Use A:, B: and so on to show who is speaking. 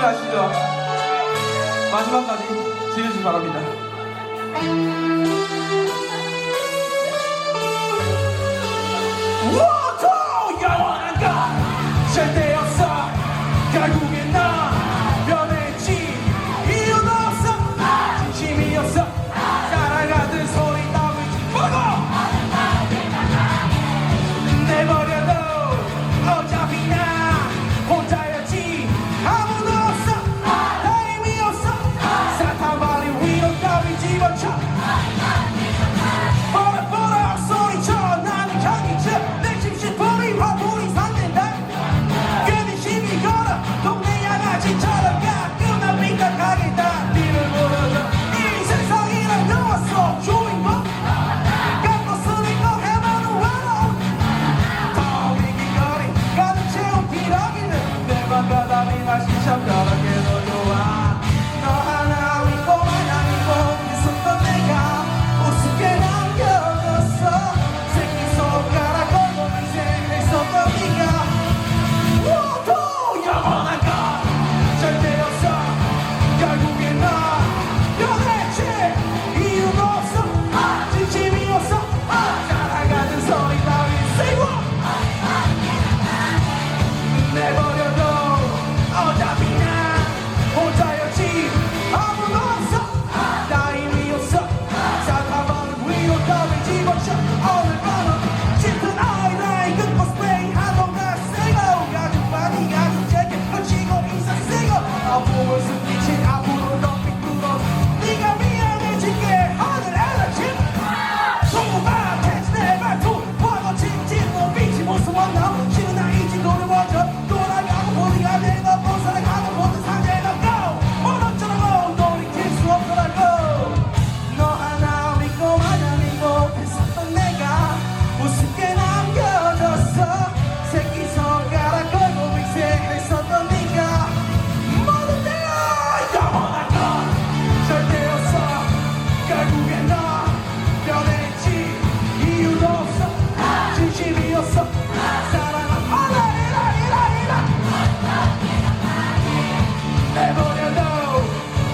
A: 줄 아시죠? 마지막까지 즐겨주시기 바랍니다. dollar cowboys